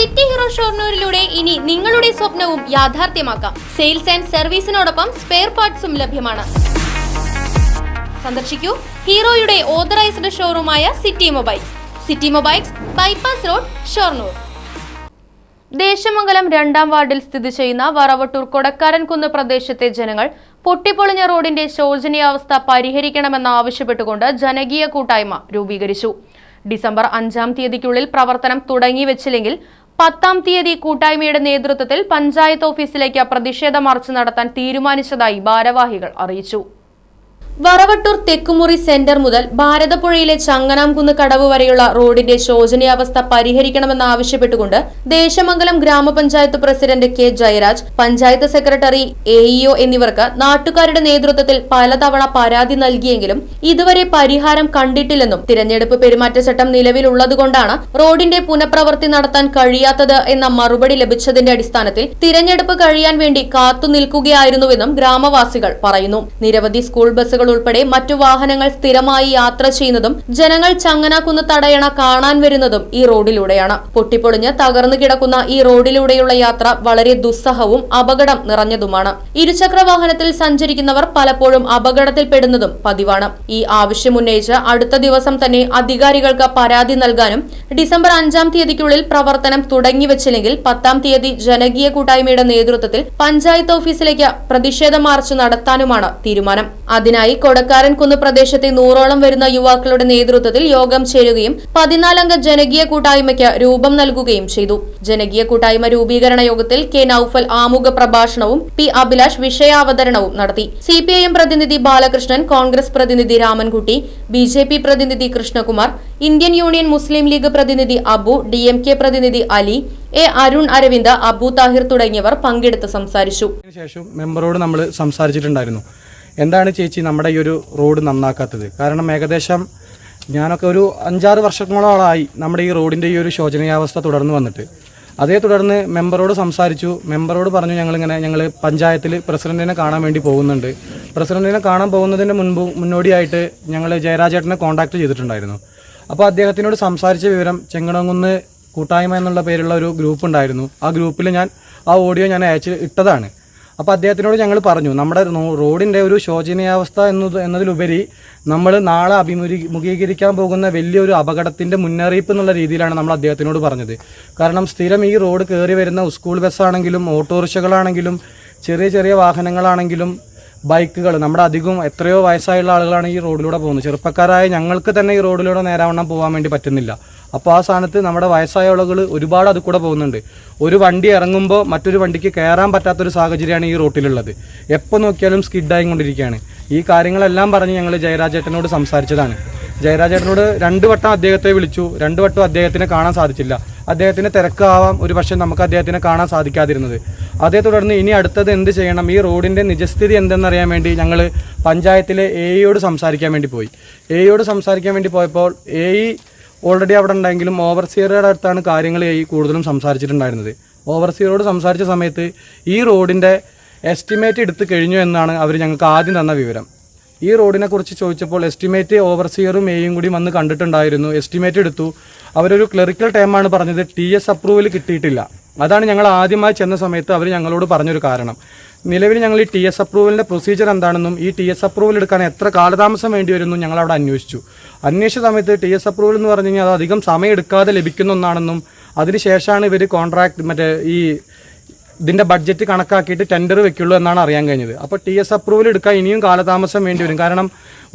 City hero ഷോർണൂരിലൂടെ ഇനി നിങ്ങളുടെ സ്വപ്നവും യാഥാർത്ഥ്യമാക്കാം. സെയിൽസ് ആൻഡ് സർവീസിനോടൊപ്പം സ്പെയർ പാർട്സും ലഭ്യമാണ്. സന്ദർശിക്കൂ ഹീറോയുടെ authorised ഷോറൂമായ city mobiles. City mobiles bypass road Shoranur. Desamangalam രണ്ടാം വാർഡിൽ സ്ഥിതി ചെയ്യുന്ന വറവട്ടൂർ കൊടക്കാരൻകുന്ന് പ്രദേശത്തെ ജനങ്ങൾ പൊട്ടിപ്പൊളിഞ്ഞ റോഡിന്റെ ശോചനീയാവസ്ഥ പരിഹരിക്കണമെന്ന് ആവശ്യപ്പെട്ടുകൊണ്ട് ജനകീയ കൂട്ടായ്മ രൂപീകരിച്ചു. ഡിസംബർ അഞ്ചാം തീയതിക്കുള്ളിൽ പ്രവർത്തനം തുടങ്ങിവെച്ചില്ലെങ്കിൽ പത്താം തീയതി കൂട്ടായ്മയുടെ നേതൃത്വത്തിൽ പഞ്ചായത്ത് ഓഫീസിലേക്ക് പ്രതിഷേധ മാർച്ച് നടത്താൻ തീരുമാനിച്ചതായി ഭാരവാഹികൾ അറിയിച്ചു. വറവട്ടൂർ തെക്കുമുറി സെന്റർ മുതൽ ഭാരതപ്പുഴയിലെ ചങ്ങനാംകുന്ന് കടവ് വരെയുള്ള റോഡിന്റെ ശോചനീയാവസ്ഥ പരിഹരിക്കണമെന്നാവശ്യപ്പെട്ടുകൊണ്ട് ദേശമംഗലം ഗ്രാമപഞ്ചായത്ത് president K Jayaraj panchayat secretary AEO എന്നിവർക്ക് നാട്ടുകാരുടെ നേതൃത്വത്തിൽ പലതവണ പരാതി നൽകിയെങ്കിലും ഇതുവരെ പരിഹാരം കണ്ടിട്ടില്ലെന്നും തിരഞ്ഞെടുപ്പ് പെരുമാറ്റച്ചട്ടം നിലവിലുള്ളതുകൊണ്ടാണ് റോഡിന്റെ പുനഃപ്രവൃത്തി നടത്താൻ കഴിയാത്തത് എന്ന മറുപടി ലഭിച്ചതിന്റെ അടിസ്ഥാനത്തിൽ തിരഞ്ഞെടുപ്പ് കഴിയാൻ വേണ്ടി കാത്തുനിൽക്കുകയായിരുന്നുവെന്നും ഗ്രാമവാസികൾ പറയുന്നു. നിരവധി സ്കൂൾ ബസ്സുകൾ ഉൾപ്പെടെ മറ്റു വാഹനങ്ങൾ സ്ഥിരമായി യാത്ര ചെയ്യുന്നതും ജനങ്ങൾ ചങ്ങനാക്കുന്ന് തടയണ കാണാൻ വരുന്നതും ഈ റോഡിലൂടെയാണ്. പൊട്ടിപ്പൊളിഞ്ഞ് തകർന്നു കിടക്കുന്ന ഈ റോഡിലൂടെയുള്ള യാത്ര വളരെ ദുസ്സഹവും അപകടം നിറഞ്ഞതുമാണ്. ഇരുചക്ര വാഹനത്തിൽ സഞ്ചരിക്കുന്നവർ പലപ്പോഴും അപകടത്തിൽപ്പെടുന്നതും പതിവാണ്. ഈ ആവശ്യമുന്നയിച്ച് അടുത്ത ദിവസം തന്നെ അധികാരികൾക്ക് പരാതി നൽകാനും ഡിസംബർ അഞ്ചാം തീയതിക്കുള്ളിൽ പ്രവർത്തനം തുടങ്ങിവച്ചില്ലെങ്കിൽ പത്താം തീയതി ജനകീയ കൂട്ടായ്മയുടെ നേതൃത്വത്തിൽ പഞ്ചായത്ത് ഓഫീസിലേക്ക് പ്രതിഷേധ മാർച്ച് നടത്താനുമാണ് തീരുമാനം. അതിനായി കൊടക്കാരൻ കുന്ന് പ്രദേശത്തെ നൂറോളം വരുന്ന യുവാക്കളുടെ നേതൃത്വത്തിൽ യോഗം ചേരുകയും പതിനാലംഗ ജനകീയ കൂട്ടായ്മയ്ക്ക് രൂപം നൽകുകയും ചെയ്തു. ജനകീയ കൂട്ടായ്മ രൂപീകരണ യോഗത്തിൽ കെ നൌഫൽ ആമുഖ പ്രഭാഷണവും പി അഭിലാഷ് വിഷയാവതരണവും നടത്തി. സി പ്രതിനിധി ബാലകൃഷ്ണൻ കോൺഗ്രസ് പ്രതിനിധി രാമൻകുട്ടി ബി പ്രതിനിധി Krishnakumar Indian Union Muslim League പ്രതിനിധി അബു ഡി പ്രതിനിധി അലി എ അരുൺ അരവിന്ദ് അബു താഹിർ തുടങ്ങിയവർ പങ്കെടുത്ത് സംസാരിച്ചു. ശേഷം മെമ്പറോട് നമ്മൾ സംസാരിച്ചിട്ടുണ്ടായിരുന്നു. എന്താണ് ചേച്ചി നമ്മുടെ ഈ ഒരു റോഡ് നന്നാക്കാത്തത്? കാരണം ഏകദേശം ഞാനൊക്കെ ഒരു അഞ്ചാറ് വർഷങ്ങളോളമായി നമ്മുടെ ഈ റോഡിന്റെ ഈ ഒരു ശോചനീയാവസ്ഥ തുടർന്ന് വന്നിട്ട്. അതേ തുടർന്ന് മെമ്പറോട് സംസാരിച്ചു. മെമ്പറോട് പറഞ്ഞു ഞങ്ങളിങ്ങനെ ഞങ്ങൾ പഞ്ചായത്തിൽ പ്രസിഡന്റിനെ കാണാൻ വേണ്ടി പോകുന്നുണ്ട്. പ്രസിഡന്റിനെ കാണാൻ പോകുന്നതിന് മുൻപ് മുന്നോടിയായിട്ട് ഞങ്ങൾ ജയരാജേട്ടനെ കോൺടാക്ട് ചെയ്തിട്ടുണ്ടായിരുന്നു. അപ്പോൾ അദ്ദേഹത്തിനോട് സംസാരിച്ച വിവരം ചെങ്ങണകുന്ന് കൂട്ടായ്മ എന്നുള്ള പേരുള്ള ഒരു ഗ്രൂപ്പ് ഉണ്ടായിരുന്നു. ആ ഗ്രൂപ്പിൽ ഞാൻ ആ ഓഡിയോ ഞാൻ അയച്ച് ഇട്ടതാണ്. അപ്പോൾ അദ്ദേഹത്തിനോട് ഞങ്ങൾ പറഞ്ഞു നമ്മുടെ റോഡിന്റെ ഒരു ശോചനീയാവസ്ഥ എന്നത് എന്നതിലുപരി നമ്മൾ നാളെ അഭിമുഖീകരിക്കാൻ പോകുന്ന വലിയൊരു അപകടത്തിന്റെ മുന്നറിയിപ്പ് എന്നുള്ള രീതിയിലാണ് നമ്മൾ അദ്ദേഹത്തിനോട് പറഞ്ഞത്. കാരണം സ്ഥിരം ഈ റോഡ് കയറി വരുന്ന സ്കൂൾ ബസ്സാണെങ്കിലും ഓട്ടോറിക്ഷകളാണെങ്കിലും ചെറിയ ചെറിയ വാഹനങ്ങളാണെങ്കിലും ബൈക്കുകൾ നമ്മുടെ അധികം എത്രയോ വയസ്സായുള്ള ആളുകളാണ് ഈ റോഡിലൂടെ പോകുന്നത്. ചെറുപ്പക്കാരായ ഞങ്ങൾക്ക് തന്നെ ഈ റോഡിലൂടെ നേരാവണ്ണം പോകാൻ വേണ്ടി പറ്റുന്നില്ല. അപ്പോൾ ആ സ്ഥാനത്ത് നമ്മുടെ വയസ്സായ ആളുകൾ ഒരുപാട് അത് കൂടെ പോകുന്നുണ്ട്. ഒരു വണ്ടി ഇറങ്ങുമ്പോൾ മറ്റൊരു വണ്ടിക്ക് കയറാൻ പറ്റാത്തൊരു സാഹചര്യമാണ് ഈ റോട്ടിലുള്ളത്. എപ്പോൾ നോക്കിയാലും സ്കിഡായി കൊണ്ടിരിക്കുകയാണ് ഈ കാര്യങ്ങളെല്ലാം പറഞ്ഞ് ഞങ്ങൾ ജയരാജേട്ടനോട് സംസാരിച്ചതാണ്. ജയരാജേട്ടനോട് രണ്ട് വട്ടം അദ്ദേഹത്തെ വിളിച്ചു. രണ്ട് വട്ടം അദ്ദേഹത്തിനെ കാണാൻ സാധിച്ചില്ല. അദ്ദേഹത്തിന് തിരക്കാവാം ഒരു പക്ഷേ നമുക്ക് അദ്ദേഹത്തിനെ കാണാൻ സാധിക്കാതിരുന്നത്. അതേ തുടർന്ന് ഇനി അടുത്തത് എന്ത് ചെയ്യണം? ഈ റോഡിന്റെ നിജസ്ഥിതി എന്തെന്നറിയാൻ വേണ്ടി ഞങ്ങൾ പഞ്ചായത്തിലെ എ ഇയോട് സംസാരിക്കാൻ വേണ്ടി പോയി. എ ഇയോട് സംസാരിക്കാൻ വേണ്ടി പോയപ്പോൾ എ ഇ ഓൾറെഡി അവിടെ ഉണ്ടെങ്കിലും ഓവർസിയറുടെ അടുത്താണ് കാര്യങ്ങൾ കൂടുതലും സംസാരിച്ചിട്ടുണ്ടായിരുന്നത്. ഓവർസിയറോട് സംസാരിച്ച സമയത്ത് ഈ റോഡിന്റെ എസ്റ്റിമേറ്റ് എടുത്തു കഴിഞ്ഞു എന്നാണ് അവർ ഞങ്ങൾക്ക് ആദ്യം തന്ന വിവരം. ഈ റോഡിനെ കുറിച്ച് ചോദിച്ചപ്പോൾ എസ്റ്റിമേറ്റ് ഓവർസിയറും എയും കൂടി വന്ന് കണ്ടിട്ടുണ്ടായിരുന്നു. എസ്റ്റിമേറ്റ് എടുത്തു. അവരൊരു ക്ലറിക്കൽ ടൈമാണ് പറഞ്ഞത്. ടി എസ് അപ്രൂവൽ കിട്ടിയിട്ടില്ല. അതാണ് ഞങ്ങൾ ആദ്യമായി ചെന്ന സമയത്ത് അവർ ഞങ്ങളോട് പറഞ്ഞൊരു കാരണം. നിലവിൽ ഞങ്ങൾ ഈ ടി എസ് അപ്രൂവലിന്റെ പ്രൊസീജിയർ എന്താണെന്നും ഈ ടി എസ് അപ്രൂവൽ എടുക്കാൻ എത്ര കാലതാമസം വേണ്ടി വരുമെന്നും ഞങ്ങൾ അവിടെ അന്വേഷിച്ചു. അന്വേഷിച്ച സമയത്ത് ടി എസ് അപ്രൂവൽ എന്ന് പറഞ്ഞു കഴിഞ്ഞാൽ അത് അധികം സമയം എടുക്കാതെ ലഭിക്കുന്ന ഒന്നാണെന്നും അതിനുശേഷമാണ് ഇവർ കോൺട്രാക്ട് മറ്റേ ഈ ഇതിന്റെ ബഡ്ജറ്റ് കണക്കാക്കിയിട്ട് ടെൻഡർ വെക്കുള്ളൂ എന്നാണ് അറിയാൻ കഴിഞ്ഞത്. അപ്പോൾ ടി എസ് അപ്രൂവൽ എടുക്കാൻ ഇനിയും കാലതാമസം വേണ്ടി വരും. കാരണം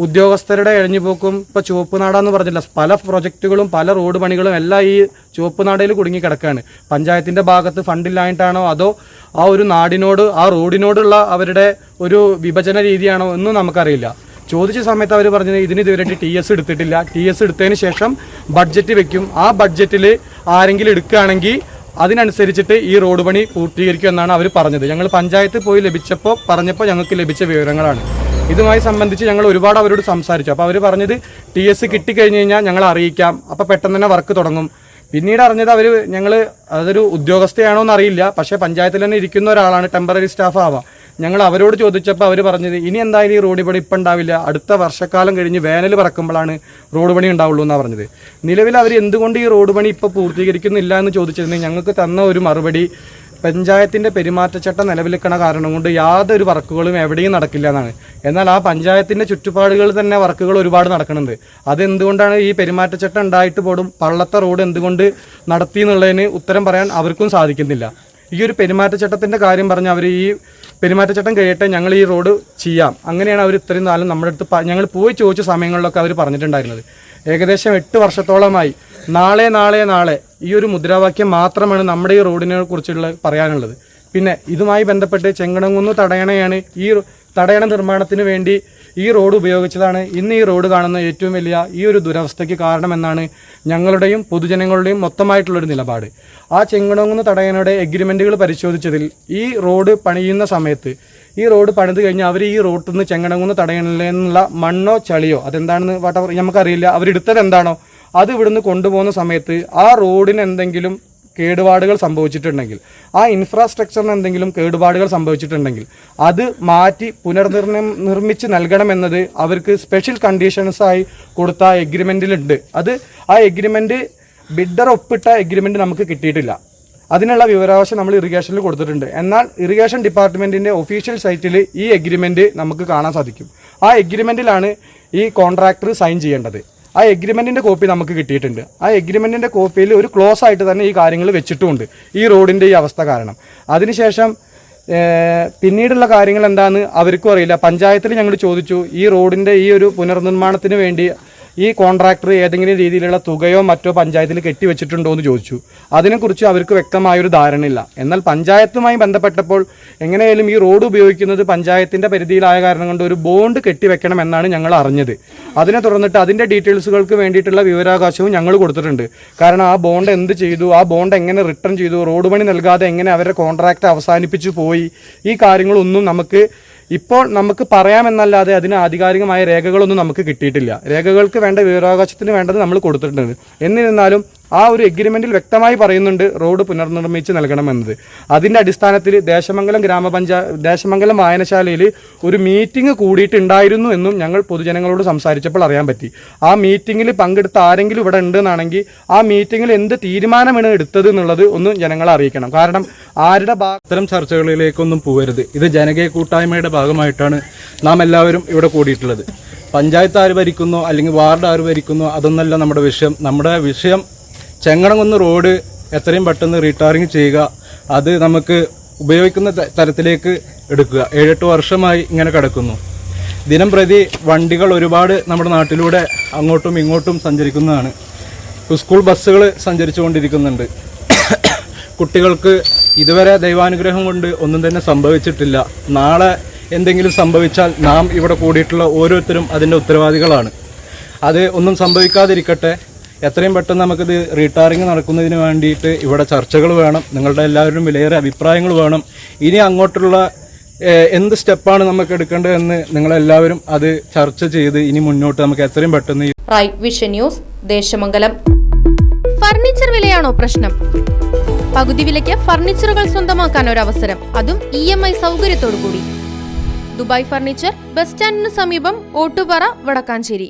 ഉദ്യോഗസ്ഥരുടെ എഴിഞ്ഞുപോക്കും ഇപ്പോൾ ചുവപ്പ് നാടാന്ന് പറഞ്ഞില്ല പല പ്രൊജക്റ്റുകളും പല റോഡ് പണികളും എല്ലാം ഈ ചുവപ്പ് നാടയിൽ കുടുങ്ങി കിടക്കുകയാണ് പഞ്ചായത്തിന്റെ ഭാഗത്ത് ഫണ്ടില്ലായിട്ടാണോ അതോ ആ ഒരു നാടിനോട് ആ റോഡിനോടുള്ള അവരുടെ ഒരു വിഭജന രീതിയാണോ എന്നും നമുക്കറിയില്ല. ചോദിച്ച സമയത്ത് അവർ പറഞ്ഞത് ഇതിന് ഇതുവരെ ടി എസ് എടുത്തിട്ടില്ല. ടി എസ് എടുത്തതിന് ശേഷം ബഡ്ജറ്റ് വെക്കും. ആ ബഡ്ജറ്റിൽ ആരെങ്കിലും എടുക്കുകയാണെങ്കിൽ അതിനനുസരിച്ചിട്ട് ഈ റോഡ് പണി പൂർത്തീകരിക്കും എന്നാണ് അവർ പറഞ്ഞത്. ഞങ്ങൾ പഞ്ചായത്ത് പോയി ലഭിച്ചപ്പോൾ പറഞ്ഞപ്പോൾ ഞങ്ങൾക്ക് ലഭിച്ച വിവരങ്ങളാണ്. ഇതുമായി സംബന്ധിച്ച് ഞങ്ങൾ ഒരുപാട് അവരോട് സംസാരിച്ചു. അപ്പോൾ അവർ പറഞ്ഞത് ടി എസ് കിട്ടിക്കഴിഞ്ഞ് കഴിഞ്ഞാൽ ഞങ്ങൾ അറിയിക്കാം. അപ്പോൾ പെട്ടെന്ന് തന്നെ വർക്ക് തുടങ്ങും. പിന്നീട് അറിഞ്ഞത് അവർ ഞങ്ങൾ അതൊരു ഉദ്യോഗസ്ഥയാണോ എന്നറിയില്ല പക്ഷേ പഞ്ചായത്തിൽ തന്നെ ഇരിക്കുന്ന ഒരാളാണ് ടെമ്പററി സ്റ്റാഫ് ആവാം. ഞങ്ങൾ അവരോട് ചോദിച്ചപ്പോൾ അവർ പറഞ്ഞത് ഇനി എന്തായാലും ഈ റോഡ് പണി ഇപ്പം ഉണ്ടാവില്ല. അടുത്ത വർഷക്കാലം കഴിഞ്ഞ് വേനൽ പറക്കുമ്പോഴാണ് റോഡ് പണി ഉണ്ടാവുള്ളൂ എന്നാണ് പറഞ്ഞത്. നിലവിൽ അവർ എന്തുകൊണ്ട് ഈ റോഡ് പണി ഇപ്പോൾ പൂർത്തീകരിക്കുന്നില്ല എന്ന് ചോദിച്ചിരുന്നെങ്കിൽ ഞങ്ങൾക്ക് തന്ന ഒരു മറുപടി പഞ്ചായത്തിന്റെ പെരുമാറ്റച്ചട്ടം നിലവിലിക്കണ കാരണം കൊണ്ട് യാതൊരു വർക്കുകളും എവിടെയും നടക്കില്ല എന്നാണ്. എന്നാൽ ആ പഞ്ചായത്തിന്റെ ചുറ്റുപാടുകളിൽ തന്നെ വർക്കുകൾ ഒരുപാട് നടക്കുന്നുണ്ട്. അതെന്തുകൊണ്ടാണ് ഈ പെരുമാറ്റച്ചട്ടം ഉണ്ടായിട്ട് പോലും പള്ളത്തെ റോഡ് എന്തുകൊണ്ട് നടത്തി എന്നുള്ളതിന് ഉത്തരം പറയാൻ അവർക്കും സാധിക്കുന്നില്ല. ഈ ഒരു പെരുമാറ്റച്ചട്ടത്തിന്റെ കാര്യം പറഞ്ഞ് അവർ ഈ പെരുമാറ്റച്ചട്ടം കഴിയട്ടെ ഞങ്ങൾ ഈ റോഡ് ചെയ്യാം. അങ്ങനെയാണ് അവർ ഇത്രയും നാളും നമ്മുടെ അടുത്ത് ഞങ്ങൾ പോയി ചോദിച്ച സമയങ്ങളിലൊക്കെ അവർ പറഞ്ഞിട്ടുണ്ടായിരുന്നത്. ഏകദേശം എട്ട് വർഷത്തോളമായി നാളെ നാളെ നാളെ ഈ ഒരു മുദ്രാവാക്യം മാത്രമാണ് നമ്മുടെ ഈ റോഡിനെ കുറിച്ചുള്ള പറയാനുള്ളത്. പിന്നെ ഇതുമായി ബന്ധപ്പെട്ട് ചെങ്കണങ്കുന്ന് തടയണയാണ് ഈ തടയണ നിർമ്മാണത്തിന് വേണ്ടി ഈ റോഡ് ഉപയോഗിച്ചതാണ്. ഇന്ന് ഈ റോഡ് കാണുന്ന ഏറ്റവും വലിയ ഈ ഒരു ദുരവസ്ഥയ്ക്ക് കാരണമെന്നാണ് ഞങ്ങളുടെയും പൊതുജനങ്ങളുടെയും മൊത്തമായിട്ടുള്ളൊരു നിലപാട്. ആ ചെങ്ങണോങ്ങുന്ന തടയനയുടെ എഗ്രിമെന്റുകൾ പരിശോധിച്ചതിൽ ഈ റോഡ് പണിയുന്ന സമയത്ത് ഈ റോഡ് പണിത് കഴിഞ്ഞാൽ അവർ ഈ റോട്ടിൽ നിന്ന് ചെങ്ങണങ്ങുന്ന തടയണില്ല മണ്ണോ ചളിയോ അതെന്താണെന്ന് വാട്ടവർ നമുക്കറിയില്ല. അവരെടുത്തത് എന്താണോ അത് ഇവിടുന്ന് കൊണ്ടുപോകുന്ന സമയത്ത് ആ റോഡിന് എന്തെങ്കിലും കേടുപാടുകൾ സംഭവിച്ചിട്ടുണ്ടെങ്കിൽ ആ ഇൻഫ്രാസ്ട്രക്ചറിന് എന്തെങ്കിലും കേടുപാടുകൾ സംഭവിച്ചിട്ടുണ്ടെങ്കിൽ അത് മാറ്റി പുനർനിർണ നിർമ്മിച്ച് നൽകണമെന്നത് അവർക്ക് സ്പെഷ്യൽ കണ്ടീഷൻസായി കൊടുത്ത ആ എഗ്രിമെന്റിലുണ്ട് അത് ആ എഗ്രിമെന്റ് ബിഡർ ഒപ്പിട്ട എഗ്രിമെന്റ് നമുക്ക് കിട്ടിയിട്ടില്ല. അതിനുള്ള വിവരാവകാശം നമ്മൾ ഇറിഗേഷനിൽ കൊടുത്തിട്ടുണ്ട്. എന്നാൽ ഇറിഗേഷൻ ഡിപ്പാർട്ട്മെന്റിന്റെ ഒഫീഷ്യൽ സൈറ്റിൽ ഈ എഗ്രിമെന്റ് നമുക്ക് കാണാൻ സാധിക്കും. ആ എഗ്രിമെന്റിലാണ് ഈ കോൺട്രാക്ടർ സൈൻ ചെയ്യേണ്ടത്. ആ എഗ്രിമെന്റിന്റെ കോപ്പി നമുക്ക് കിട്ടിയിട്ടുണ്ട്. ആ എഗ്രിമെന്റിന്റെ കോപ്പിയിൽ ഒരു ക്ലോസ് ആയിട്ട് തന്നെ ഈ കാര്യങ്ങൾ വെച്ചിട്ടുമുണ്ട്. ഈ റോഡിന്റെ ഈ അവസ്ഥ കാരണം. അതിനുശേഷം പിന്നീടുള്ള കാര്യങ്ങൾ എന്താണെന്ന് അവർക്കും അറിയില്ല. പഞ്ചായത്തിൽ ഞങ്ങൾ ചോദിച്ചു ഈ റോഡിന്റെ ഈ ഒരു പുനർനിർമ്മാണത്തിന് വേണ്ടി ഈ കോൺട്രാക്ടർ ഏതെങ്കിലും രീതിയിലുള്ള തുകയോ മറ്റോ പഞ്ചായത്തിൽ കെട്ടിവെച്ചിട്ടുണ്ടോ എന്ന് ചോദിച്ചു. അതിനെക്കുറിച്ച് അവർക്ക് വ്യക്തമായൊരു ധാരണയില്ല. എന്നാൽ പഞ്ചായത്തുമായി ബന്ധപ്പെട്ടപ്പോൾ എങ്ങനെയായാലും ഈ റോഡ് ഉപയോഗിക്കുന്നത് പഞ്ചായത്തിന്റെ പരിധിയിലായ കാരണം കൊണ്ട് ഒരു ബോണ്ട് കെട്ടിവെക്കണം എന്നാണ് ഞങ്ങൾ അറിഞ്ഞത്. അതിനെ തുടർന്നിട്ട് അതിന്റെ ഡീറ്റെയിൽസുകൾക്ക് വേണ്ടിയിട്ടുള്ള വിവരാവകാശവും ഞങ്ങൾ കൊടുത്തിട്ടുണ്ട്. കാരണം ആ ബോണ്ട് എന്ത് ചെയ്തു ആ ബോണ്ട് എങ്ങനെ റിട്ടേൺ ചെയ്തു റോഡ് പണി നൽകാതെ എങ്ങനെ അവരുടെ കോൺട്രാക്ട് അവസാനിപ്പിച്ചു പോയി ഈ കാര്യങ്ങളൊന്നും നമുക്ക് ഇപ്പോൾ നമുക്ക് പറയാമെന്നല്ലാതെ അതിന് ആധികാരികമായ രേഖകളൊന്നും നമുക്ക് കിട്ടിയിട്ടില്ല. രേഖകൾക്ക് വേണ്ട വിവരാവകാശത്തിന് വേണ്ടത് നമ്മൾ കൊടുത്തിട്ടുണ്ട്. എന്നിരുന്നാലും ആ ഒരു എഗ്രിമെന്റിൽ വ്യക്തമായി പറയുന്നുണ്ട് റോഡ് പുനർനിർമ്മിച്ച് നൽകണമെന്നത്. അതിന്റെ അടിസ്ഥാനത്തിൽ ദേശമംഗലം ഗ്രാമപഞ്ചായത്ത് ദേശമംഗലം വായനശാലയിൽ ഒരു മീറ്റിംഗ് കൂടിയിട്ടുണ്ടായിരുന്നു എന്നും ഞങ്ങൾ പൊതുജനങ്ങളോട് സംസാരിച്ചപ്പോൾ അറിയാൻ പറ്റി. ആ മീറ്റിംഗിൽ പങ്കെടുത്ത ആരെങ്കിലും ഇവിടെ ഉണ്ടെന്നാണെങ്കിൽ ആ മീറ്റിംഗിൽ എന്ത് തീരുമാനമാണ് എടുത്തത് എന്നുള്ളത് ഒന്ന് ജനങ്ങളെ അറിയിക്കണം. കാരണം ആരുടെ അത്തരം ചർച്ചകളിലേക്കൊന്നും പോകരുത്. ഇത് ജനകീയ കൂട്ടായ്മയുടെ ഭാഗമായിട്ടാണ് നാം എല്ലാവരും ഇവിടെ കൂടിയിട്ടുള്ളത്. പഞ്ചായത്ത് ആര് ഭരിക്കുന്നോ അല്ലെങ്കിൽ വാർഡ് ആര് ഭരിക്കുന്നോ അതൊന്നല്ല നമ്മുടെ വിഷയം. നമ്മുടെ വിഷയം ചെങ്ങണംകുന്ന് റോഡ് എത്രയും പെട്ടെന്ന് റീടാറിങ് ചെയ്യുക. അത് നമുക്ക് ഉപയോഗിക്കുന്ന തരത്തിലേക്ക് എടുക്കുക. ഏഴെട്ട് വർഷമായി ഇങ്ങനെ കിടക്കുന്നു. ദിനം പ്രതി വണ്ടികൾ ഒരുപാട് നമ്മുടെ നാട്ടിലൂടെ അങ്ങോട്ടും ഇങ്ങോട്ടും സഞ്ചരിക്കുന്നതാണ്. സ്കൂൾ ബസ്സുകൾ സഞ്ചരിച്ചുകൊണ്ടിരിക്കുന്നുണ്ട്. കുട്ടികൾക്ക് ഇതുവരെ ദൈവാനുഗ്രഹം കൊണ്ട് ഒന്നും തന്നെ സംഭവിച്ചിട്ടില്ല. നാളെ എന്തെങ്കിലും സംഭവിച്ചാൽ നാം ഇവിടെ കൂടിയിട്ടുള്ള ഓരോരുത്തരും അതിന്റെ ഉത്തരവാദികളാണ്. അത് ഒന്നും സംഭവിക്കാതിരിക്കട്ടെ. എത്രയും പെട്ടെന്ന് നമുക്കിത് റീടാറിങ് നടക്കുന്നതിന് വേണ്ടിയിട്ട് ഇവിടെ ചർച്ചകൾ വേണം നിങ്ങളുടെ എല്ലാവരും വിലയേറെ അഭിപ്രായങ്ങൾ വേണം. ഇനി അങ്ങോട്ടുള്ള എന്ത് സ്റ്റെപ്പാണ് നമുക്ക് എടുക്കേണ്ടതെന്ന് നിങ്ങളെല്ലാവരും അത് ചർച്ച ചെയ്ത് ഇനി മുന്നോട്ട് നമുക്ക് എത്രയും പെട്ടെന്ന് right vision news Desamangalam. Furniture വിലയാണോ പ്രശ്നം? പകുതി വിലയ്ക്ക് ഫർണിച്ചറുകൾ സ്വന്തമാക്കാൻ ഒരു അവസരം അതും ഇ എം ഐ സൗകര്യത്തോടു കൂടി ദുബായ് ഫർണിച്ചർ ബസ് സ്റ്റാൻഡിന് സമീപം ഓട്ടുപാറ വടക്കാഞ്ചേരി.